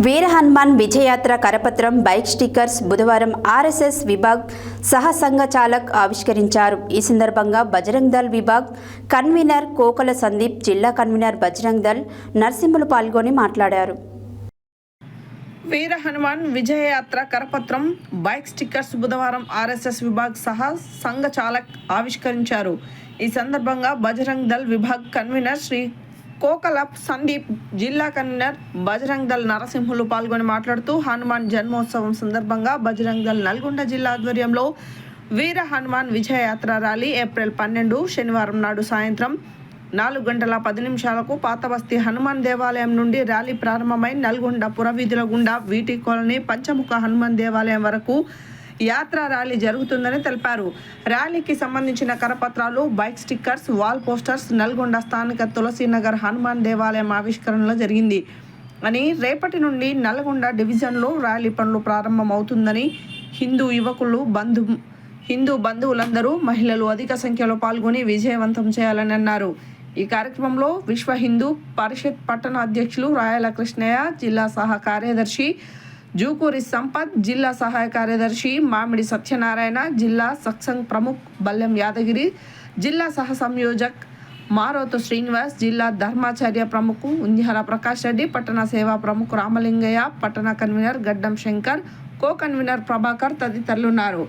వీర హనుమాన్ విజయయాత్ర కరపత్రం bike stickers బుధవారం ఆర్ఎస్ఎస్ విభాగ్ సహ సంఘ చాలక్ ఆవిష్కరించారు. ఈ సందర్భంగా బజరంగ్ దళ్ విభాగ్ కన్వీనర్ కోకల సందీప్ జిల్లా కన్వీనర్ బజరంగ్ దళ్ నర్సింహులు పాల్గొని మాట్లాడారు. వీర హనుమాన్ విజయయాత్ర కరపత్రం బైక్ స్టిక్కర్స్ బుధవారం ఆర్ఎస్ఎస్ విభాగ్ సహా సంఘ చాలక్ ఆవిష్కరించారు. ఈ సందర్భంగా బజరంగ్ దళ్ విభాగ్ కన్వీనర్ శ్రీ కోకల సందీప్ జిల్లా కన్వీనర్ బజరంగ్ దళ్ నరసింహులు పాల్గొని మాట్లాడుతూ హనుమాన్ జన్మోత్సవం సందర్భంగా బజరంగ్ దళ్ నల్గొండ జిల్లా ఆధ్వర్యంలో వీర హనుమాన్ విజయయాత్ర ర్యాలీ ఏప్రిల్ పన్నెండు శనివారం నాడు సాయంత్రం నాలుగు గంటల పది నిమిషాలకు పాతబస్తీ హనుమాన్ దేవాలయం నుండి ర్యాలీ ప్రారంభమై నల్గొండ పురవీధుల గుండా వీటి కాలనీ పంచముఖ హనుమాన్ దేవాలయం వరకు యాత్ర ర్యాలీ జరుగుతుందని తెలిపారు. ర్యాలీకి సంబంధించిన కరపత్రాలు bike stickers wall posters Nalgonda స్థానిక తులసీనగర్ హనుమాన్ దేవాలయం ఆవిష్కరణలో జరిగింది. అని రేపటి నుండి నల్గొండ డివిజన్లో ర్యాలీ పనులు ప్రారంభమవుతుందని హిందూ యువకులు బంధు హిందూ బంధువులందరూ మహిళలు అధిక సంఖ్యలో పాల్గొని విజయవంతం చేయాలని అన్నారు. ఈ కార్యక్రమంలో విశ్వ హిందూ పరిషత్ పట్టణ అధ్యక్షులు రాయల కృష్ణయ్య జిల్లా సహా కార్యదర్శి జూకూరి సంపత్ జిల్లా సహాయ కార్యదర్శి మామిడి సత్యనారాయణ జిల్లా సత్సంగ్ ప్రముఖ్ బల్లెం యాదగిరి జిల్లా సహ సంయోజక్ మారోతు శ్రీనివాస్ జిల్లా ధర్మాచార్య ప్రముఖ్ ఉంజాల ప్రకాష్ రెడ్డి పట్టణ సేవా ప్రముఖ్ రామలింగయ్య పట్టణ convener Gaddam Shankar co convener Prabhakar తదితరులున్నారు.